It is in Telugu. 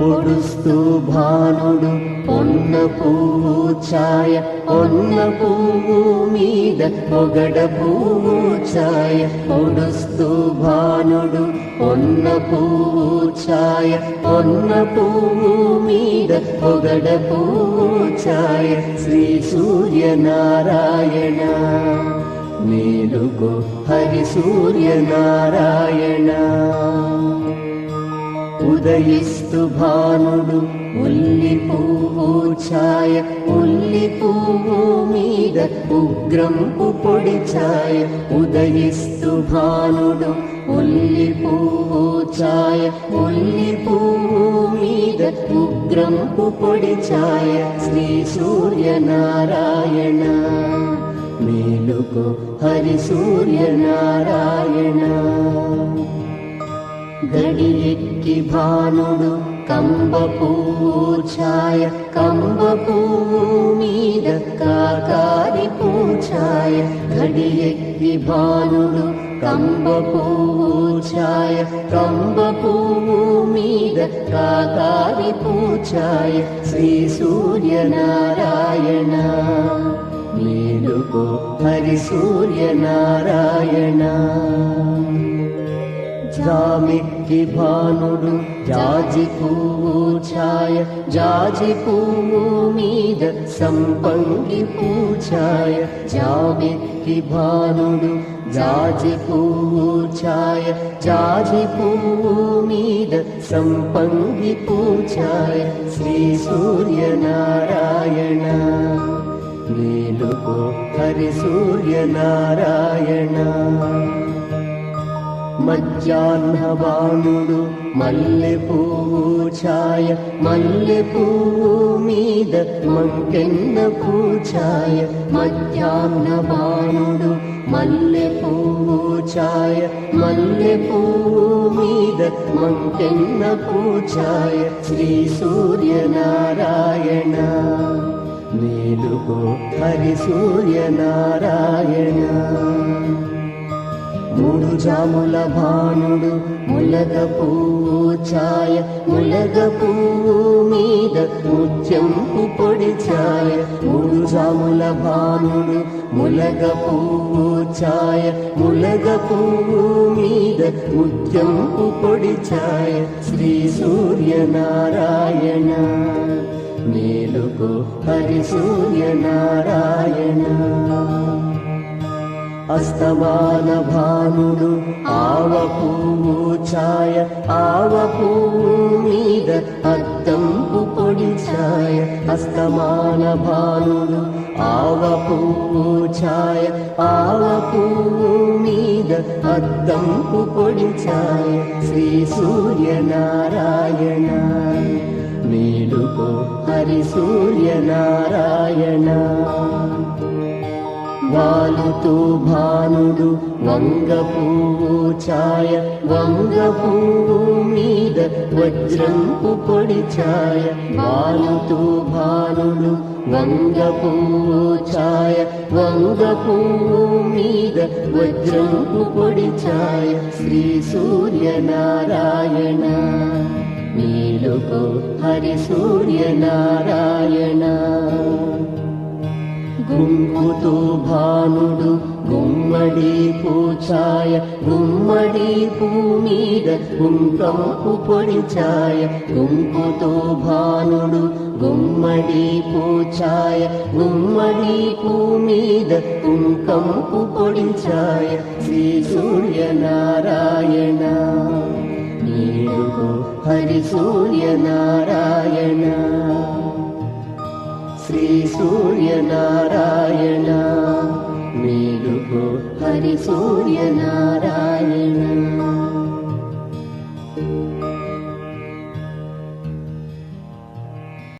పొడుస్తూ భానుడు పొన్న పువ్వు ఛాయ పొన్న పువ్వు మీద పొగడ పువ్వు ఛాయ. పొడుస్తూ భానుడు పొన్న పువ్వు ఛాయ పొన్న పువ్వు మీద పొగడ పువ్వు ఛాయ. శ్రీ సూర్యనారాయణ మేలుగో హరి సూర్యనారాయణ. ఉదయిస్తు భానుడు ఉల్లి పువ్వు ఛాయ ఉల్లి పువ్వు మీద ఉగ్రంపు పొడి ఛాయ. ఉదయిస్తు భానుడు ఉల్లి పువ్వు ఛాయ ఉల్లి పువ్వు మీద ఉగ్రంపు పొడి ఛాయ. శ్రీ సూర్యనారాయణ మేలుకో హరి సూర్యనారాయణ. గడియెక్కి భానుడు కంబపూచాయ కంబపూ మీద కాకారి పూచాయ గడియెక్కి భానుడు కంబపూచాయ కంబపూ మీద కాకారి పూచాయ శ్రీ సూర్యనారాయణ మేలుకో హరి సూర్యనారాయణ జామిక్కి భానుడు జాజి పువ్వు ఛాయ జాజి పువ్వు మీద సంపంగి పూఛాయ జామిక్కి భానుడు జాజి పువ్వు ఛాయ జాజి పువ్వు మీద సంపంగి పూఛాయ శ్రీ సూర్యనారాయణ మేలుకో హరి సూర్యనారాయణ మధ్యాహ్న బాణుడు మల్లె పువ్వు ఛాయ మల్లె పువ్వు మీద మంకెన్న పూఛాయ మధ్యాహ్న బాణుడు మల్లె పువ్వు ఛాయ మల్లె పువ్వు మీద మంకెన్న పూఛాయ శ్రీ సూర్యనారాయణ మేలుకో హరి సూర్యనారాయణ. మూడు జాముల భానుడు ములగ పువ్వు ఛాయ ములగ పువ్వు మీద ముత్యంపు పొడి ఛాయ. మూడు జాముల భానుడు ములగ పువ్వు ఛాయ ములగ పువ్వు మీద ముత్యంపు పొడి ఛాయ. శ్రీ సూర్యనారాయణ మేలుకు హరి సూర్యనారాయణ. అస్తమాన భానుడు ఆవ పువ్వు ఛాయ ఆవ పువ్వు మీద అద్దంపు పొడి ఛాయ. అస్తమాన భానుడు ఆవ పువ్వు ఛాయ ఆవ పువ్వు మీద అద్దంపు పొడి ఛాయ. శ్రీ సూర్యనారాయణ. మేలుకో హరి సూర్యనారాయణ. వాలుతూ భానుడు వంగ పువ్వు ఛాయ వంగ పువ్వు మీద వజ్రంపు పొడి ఛాయ. వాలుతూ భానుడు వంగ పువ్వు ఛాయ వంగ పువ్వు మీద వజ్రంపు పొడి ఛాయ. శ్రీ సూర్యనారాయణ మేలుకో హరి సూర్యనారాయణ. గుంకుతూ భానుడు గుమ్మడి పూచాయ గుమ్మడి పూ మీద కుంకంపు పొడి ఛాయ. భానుడు గుమ్మడి పూచాయ గుమ్మడి పూ మీద కుంకంపు పొడి శ్రీ సూర్యనారాయణ. నీడుకో హరి సూర్యనారాయణ. శ్రీ సూర్యనారాయణ. మేలుకో హరి సూర్యనారాయణ.